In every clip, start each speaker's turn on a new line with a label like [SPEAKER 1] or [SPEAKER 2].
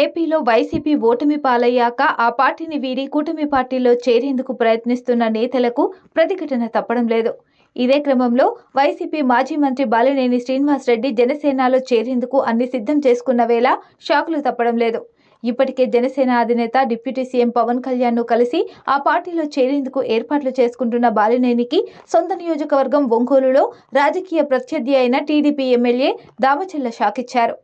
[SPEAKER 1] ఏపీలో వైసీపీ ఓటమి పాలయ్యాక ఆ పార్టీని వీడి కూటమి పార్టీలో చేరేందుకు ప్రయత్నిస్తున్న నేతలకు ప్రతిఘటన తప్పడం లేదు. ఇదే క్రమంలో వైసీపీ మాజీ మంత్రి బాలినేని శ్రీనివాసరెడ్డి జనసేనలో చేరేందుకు అన్ని సిద్ధం చేసుకున్న వేళ షాకులు తప్పడం లేదు. ఇప్పటికే జనసేన అధినేత డిప్యూటీ సీఎం పవన్ కళ్యాణ్ను కలిసి ఆ పార్టీలో చేరేందుకు ఏర్పాట్లు చేసుకుంటున్న బాలినేనికి సొంత నియోజకవర్గం ఒంగోలులో రాజకీయ ప్రత్యర్థి అయిన టీడీపీ ఎమ్మెల్యే దామచెల్ల షాకిచ్చారు.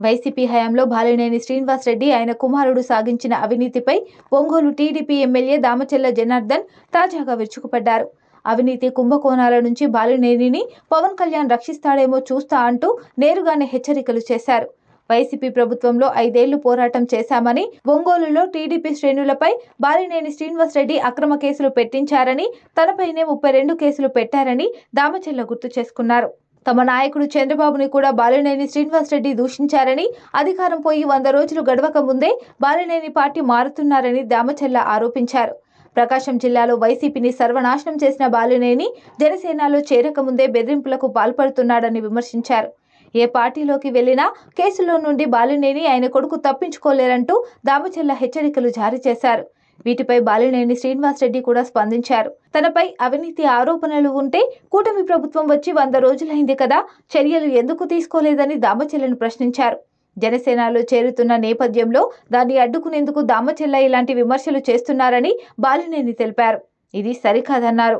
[SPEAKER 1] వైసీపీ హయాంలో బాలినేని శ్రీనివాసరెడ్డి ఆయన కుమారుడు సాగించిన అవినీతిపై ఒంగోలు టీడీపీ ఎమ్మెల్యే దామచెల్ల జనార్దన్ తాజాగా విరుచుకుపడ్డారు. అవినీతి కుంభకోణాల నుంచి బాలినేనిని పవన్ కళ్యాణ్ రక్షిస్తాడేమో చూస్తా అంటూ నేరుగానే హెచ్చరికలు చేశారు. వైసీపీ ప్రభుత్వంలో ఐదేళ్ళు పోరాటం చేశామని ఒంగోలులో టీడీపీ శ్రేణులపై బాలినేని శ్రీనివాసరెడ్డి అక్రమ కేసులు పెట్టించారని తనపైనే ముప్పై రెండు కేసులు పెట్టారని దామచెల్ల గుర్తు చేసుకున్నారు. తమ నాయకుడు చంద్రబాబుని కూడా బాలినేని శ్రీనివాసరెడ్డి దూషించారని అధికారం పోయి వంద రోజులు గడవక ముందే బాలినేని పార్టీ మారుతున్నారని దామచెల్ల ఆరోపించారు. ప్రకాశం జిల్లాలో వైసీపీని సర్వనాశనం చేసిన బాలినేని జనసేనలో చేరకముందే బెదిరింపులకు పాల్పడుతున్నాడని విమర్శించారు. ఏ పార్టీలోకి వెళ్ళినా కేసులో నుండి బాలినేని ఆయన కొడుకు తప్పించుకోలేరంటూ దామచెల్ల హెచ్చరికలు జారీ చేశారు. వీటిపై బాలినేని శ్రీనివాస్ రెడ్డి కూడా స్పందించారు. తనపై అవినీతి ఆరోపణలు ఉంటే కూటమి ప్రభుత్వం వచ్చి వంద రోజులైంది కదా చర్యలు ఎందుకు తీసుకోలేదని దామచెల్లను ప్రశ్నించారు. జనసేనలో చేరుతున్న నేపథ్యంలో దాన్ని అడ్డుకునేందుకు దామచెల్ల ఇలాంటి విమర్శలు చేస్తున్నారని బాలినేని తెలిపారు. ఇది సరికాదన్నారు.